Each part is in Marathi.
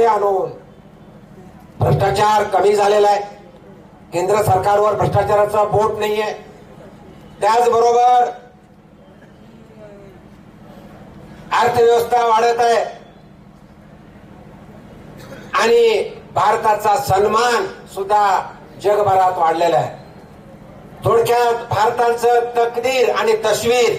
मध्ये आणून भ्रष्टाचार कमी झालेला आहे. केंद्र सरकारवर भ्रष्टाचाराचा बोट नाहीये. त्याचबरोबर अर्थव्यवस्था वाढत आहे. आणि भारताचा सन्मान सुद्धा जगभरात वाढलेला आहे. थोडक्यात भारताचं तकदीर आणि तस्वीर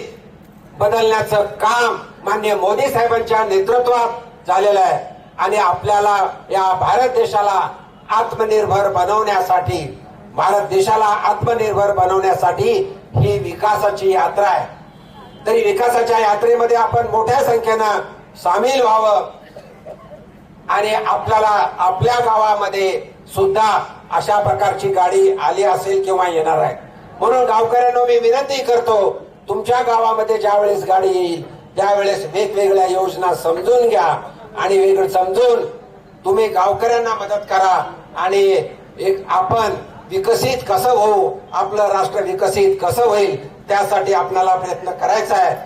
बदलण्याचं काम मान्य मोदी साहेबांच्या नेतृत्वात झालेलं आहे. आणि आपल्याला या भारत देशाला आत्मनिर्भर बनवण्यासाठी भारत देशाला आत्मनिर्भर बनवण्यासाठी ही विकासाची यात्रा आहे. तरी विकासाच्या यात्रेमध्ये आपण मोठ्या संख्येनं सामील व्हावं. आणि आपल्याला आपल्या गावामध्ये सुद्धा अशा प्रकारची गाडी आली असेल किंवा येणार आहे. म्हणून गावकऱ्यांना मी विनंती करतो तुमच्या गावामध्ये ज्यावेळेस गाडी येईल त्यावेळेस वेगवेगळ्या योजना समजून घ्या. आणि वेगळं समजून तुम्ही गावकऱ्यांना मदत करा आणि एक आपण विकसित कसं होऊ आपलं राष्ट्र विकसित कसं होईल त्यासाठी आपल्याला प्रयत्न करायचा आहे.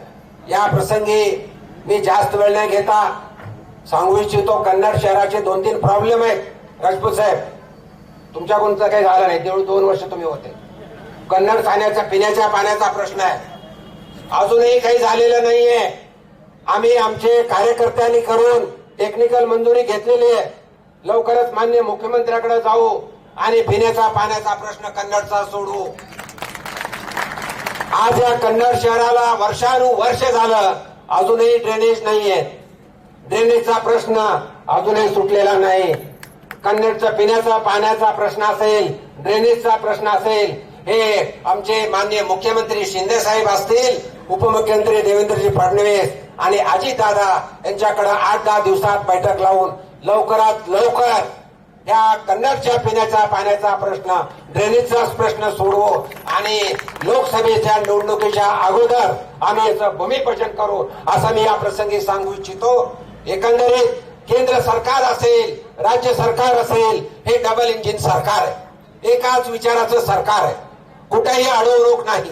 या प्रसंगी मी जास्त वेळ नाही घेता. सांगू इच्छितो कन्नड शहराचे दोन तीन प्रॉब्लेम आहेत. राजपूत साहेब तुमच्याकडून काही झालं नाही. तेवढं दोन वर्ष तुम्ही होते. कन्नड खाण्याचा पिण्याच्या पाण्याचा प्रश्न आहे. अजूनही काही झालेलं नाहीये. आम्ही आमचे कार्यकर्त्यांनी करून टेक्निकल मंजुरी घेतलेली आहे. लवकरच मान्य मुख्यमंत्र्याकडे जाऊ आणि पिण्याचा पाण्याचा प्रश्न कन्नडचा सोडू. आज या कन्नड शहराला वर्षानुवर्ष झालं अजूनही ड्रेनेज नाहीये. ड्रेनेजचा प्रश्न अजूनही सुटलेला नाही. कन्नडचा पिण्याचा पाण्याचा प्रश्न असेल ड्रेनेजचा प्रश्न असेल हे आमचे माननीय मुख्यमंत्री शिंदे साहेब असतील उपमुख्यमंत्री देवेंद्रजी फडणवीस आणि अजितदादा यांच्याकडे आठ दहा दिवसात बैठक लावून लवकरात लवकर या कन्नडच्या पिण्याचा पाण्याचा प्रश्न ड्रेनेजचा प्रश्न सोडवू आणि लोकसभेच्या निवडणुकीच्या अगोदर आम्ही याचं भूमिपूजन करू असं मी या प्रसंगी सांगू इच्छितो. एकंदरीत केंद्र सरकार असेल राज्य सरकार असेल हे डबल इंजिन सरकार आहे. एकाच विचाराचं सरकार आहे. कुठेही अडवणूक नाही.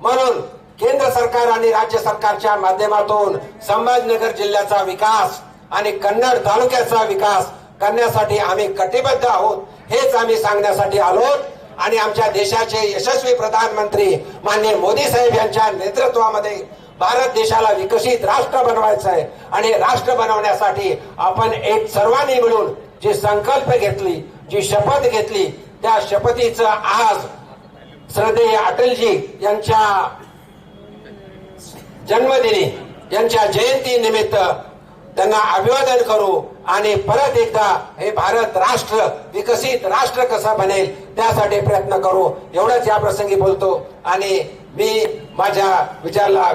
म्हणून केंद्र सरकार आणि राज्य सरकारच्या माध्यमातून संभाजीनगर जिल्ह्याचा विकास आणि कन्नड तालुक्याचा विकास करण्यासाठी आम्ही कटिबद्ध आहोत हेच आम्ही सांगण्यासाठी आलोत आणि आमच्या देशाचे यशस्वी प्रधानमंत्री माननीय मोदी साहेब यांच्या नेतृत्वामध्ये भारत देशाला विकसित राष्ट्र बनवायचं आहे. आणि राष्ट्र बनवण्यासाठी आपण एक सर्वांनी मिळून जी संकल्प घेतली जी शपथ घेतली त्या शपथीचं आज श्रद्धेय अटलजी यांच्या जन्मदिनी यांच्या जयंती निमित्त त्यांना अभिवादन करू आणि परत एकदा हे भारत राष्ट्र विकसित राष्ट्र कसा बनेल त्यासाठी प्रयत्न करू. एवढंच या प्रसंगी बोलतो आणि मी माझ्या विचारला